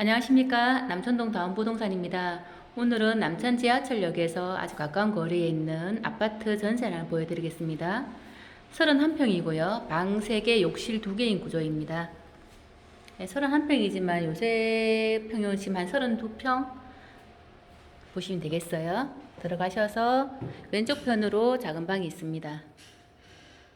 안녕하십니까. 남천동 다운부동산입니다. 오늘은 남천 지하철역에서 아주 가까운 거리에 있는 아파트 전세를 보여드리겠습니다. 31평이고요. 방 3개, 욕실 2개인 구조입니다. 네, 31평이지만 요새 평균 지금 한 32평 보시면 되겠어요. 들어가셔서 왼쪽 편으로 작은 방이 있습니다.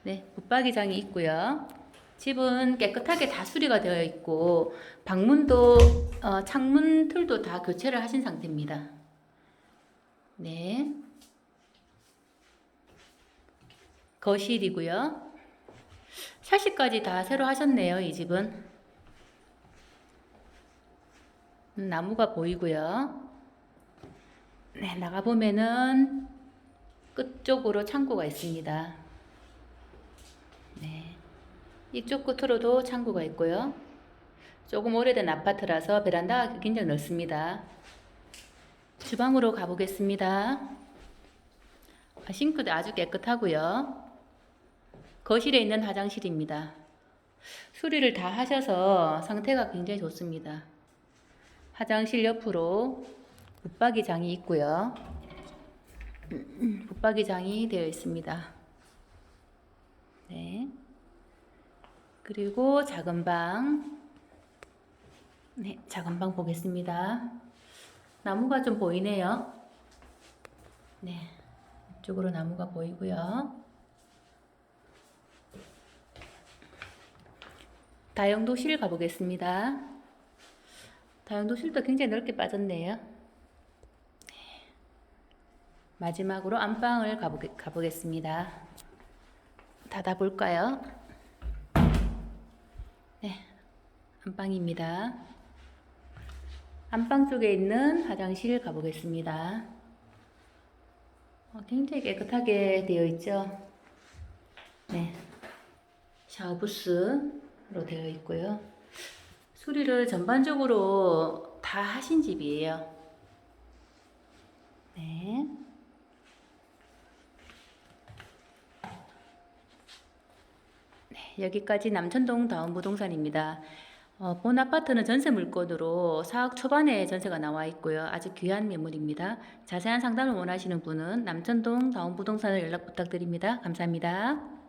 네, 붙박이장이 있고요. 집은 깨끗하게 다 수리가 되어 있고 방문도 어, 창문 틀도 다 교체를 하신 상태입니다. 네. 거실이고요. 샤시까지 다 새로 하셨네요. 이 집은 음, 나무가 보이고요. 네, 나가 보면은 끝쪽으로 창고가 있습니다. 네. 이쪽 끝으로도 창고가 있고요. 조금 오래된 아파트라서 베란다가 굉장히 넓습니다. 주방으로 가보겠습니다. 아, 싱크대 아주 깨끗하고요. 거실에 있는 화장실입니다. 수리를 다 하셔서 상태가 굉장히 좋습니다. 화장실 옆으로 붙박이장이 있고요. 붙박이장이 되어 있습니다. 네. 그리고 작은 방. 네, 작은 방 보겠습니다. 나무가 좀 보이네요. 네, 이쪽으로 나무가 보이고요. 다용도실 가보겠습니다. 다용도실도 굉장히 넓게 빠졌네요. 네. 마지막으로 안방을 가보겠습니다. 닫아볼까요? 네, 안방입니다. 안방 쪽에 있는 화장실 가보겠습니다. 어, 굉장히 깨끗하게 되어 있죠. 네, 샤워 부스로 되어 있고요. 수리를 전반적으로 다 하신 집이에요. 네. 여기까지 남천동 다운 부동산입니다. 어, 본 아파트는 전세 물건으로 4억 초반에 전세가 나와 있고요. 아주 귀한 매물입니다. 자세한 상담을 원하시는 분은 남천동 다운 부동산을 연락 부탁드립니다. 감사합니다.